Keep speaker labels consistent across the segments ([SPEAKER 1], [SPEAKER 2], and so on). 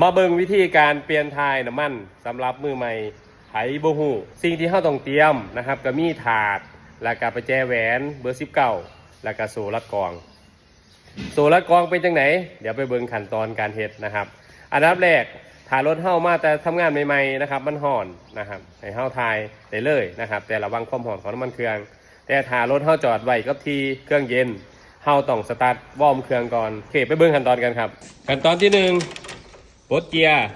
[SPEAKER 1] มาเบิ่งวิธีการเปลี่ยนทายน้ำมันสำหรับมือใหม่ไผบ่ฮู้สิ่งที่เฮาต้องเตรียมนะครับ ก็มีถาด แล้วก็ประแจแหวนเบอร์19แล้วก็โซ่รัดกรอง โซ่รัดกรองเป็นจังไหน เดี๋ยวไปเบิ่งขั้นตอนการเฮ็ดนะครับ อันดับแรกถ้ารถเฮามาแต่ทำงานใหม่ๆนะครับ มันห่อนนะครับให้เฮาทายได้เลยนะครับ แต่ระวังความห่อนของน้ำมันเครื่อง แต่ถ้ารถเฮาจอดไว้กับทีเครื่องเย็นเฮาต้องสตาร์ทวอร์มเครื่องก่อนโอเคไปเบิ่งขั้นตอนกันครับ ขั้นตอนที่หนึ่ง ปลดเกียร์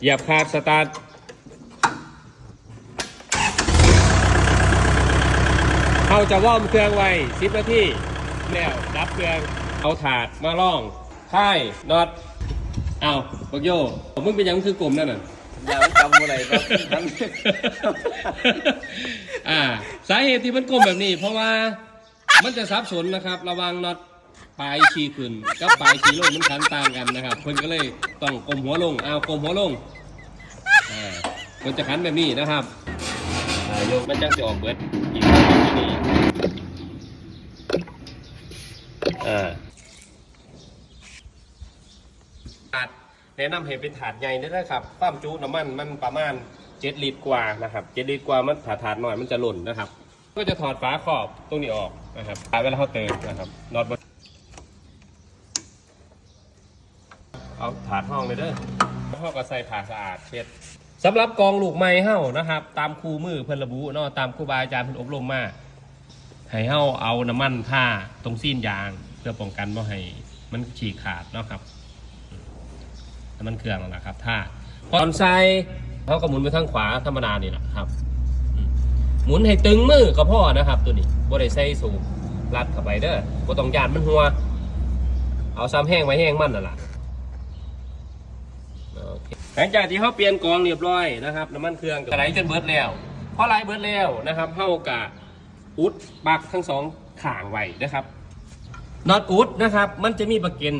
[SPEAKER 1] เหยียบคาร์ดสตาร์ทเฮาจะวอร์มเครื่องไว้10นาทีแล้วดับเครื่อง เอาถาดมาล่องค่ายน็อต เอาบักโยมึงเป็นหยังคือกลมนั่นน่ะ
[SPEAKER 2] อย่าจำอะไรครับทั้ง
[SPEAKER 1] อ่า สาเหตุที่มันกลมแบบนี้ เพราะว่ามันจะสับสนนะครับ ระหวังน็อต ปลายชีขึ้นกับปลายชีลงมันขันต่างกันนะครับเพิ่นก็เลยต้องกลมหัวลงเอากลมหัวลงอ่าเพิ่นจะขันแบบนี้นะครับอ่ายกมันจังจะออกเบิดอีกทีนี่อ่าถาดแนะนำให้เป็นถาดใหญ่ได้เลยครับความจุน้ำมันมันประมาณ7ลิตรกว่านะครับ7ลิตรกว่ามันถาดถาดหน่อยมันจะหล่นนะครับ ก็จะถอดฝาครอบตรงนี้ออกนะครับเวลาเขาเติมนะครับน็อตบน เอาถาดห้องเลยเด้อห้องก็ใส่ผ้าสะอาดเช็ดสำหรับกองลูกไม้เฮ้านะครับ ตามครูมือเพิ่นระบุเนาะตามครูบาอาจารย์เพิ่นอบรมมาให้เฮ้าเอาน้ำมันท่าตรงซีนยาง เพื่อป้องกันไม่ให้มันฉีกขาดเนาะครับน้ำมันเครื่องนะครับถ้าตอนใส่เขาก็หมุนไปทางขวาธรรมดานี่แหละครับ หมุนให้ตึงมือก็พอนะครับ ตัวนี้บ่ได้ใส่สูบรัดเข้าไปเด้อบ่ต้องยานมันหัว เอาซ้ำแห้งไว้แห้งมันนั่นแหละ หลังจากที่เขาเปลี่ยนกองเรียบร้อยนะครับน้ำมันเครื่องก็ไหลจนเบิดแล้วเพอไหลเบิดแล้วนะครับเฮากะอุดปักทั้งสองข่างไว้นะครับน็อตอุดนะครับ มันจะมีประเก็น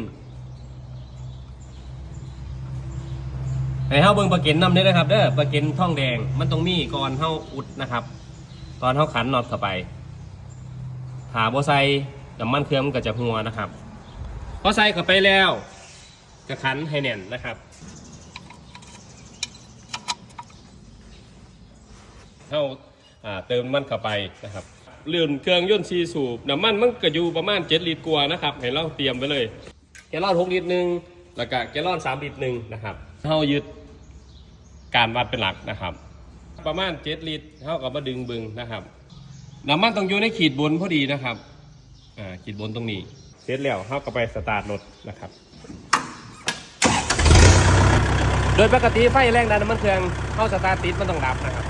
[SPEAKER 1] ให้เฮาเบิ่งปลาเก็นนำเด้นะครับเด้อปลาเก็นท่องแดงมันต้องมีก่อนเฮาอุดนะครับ ตอนเฮาขันน็อตเข้าไปหาโบ่ใส่น้ำมันเครื่องมันก็จะหัวนะครับพอใส่เข้าไปแล้วจะขันให้แน่นนะครับ เฮาอ่าเติมมันเข้าไปนะครับเลื่อนเครื่องยนต์ซีสูบน้ำมันมันก็อยู่ประมาณ 7 ลิตรกว่านะครับให้เราเตรียมไปเลย แกลลอน6ลิตรหนึ่งแล้วก็แกลลอน3ลิตรหนึ่งนะครับเฮายึดการวัดเป็นหลักนะครับ ประมาณเจ็ดลิตรเท่ากับมาดึงบึงนะครับน้ำมันต้องอยู่ในขีดบนพอดีนะครับอ่าขีดบนตรงนี้เสร็จแล้วเท่ากับไปสตาร์ทรถนะครับ โดยปกติไฟแรงดันน้ำมันเครื่องเข้าสตาร์ทติดมันต้องดับนะครับ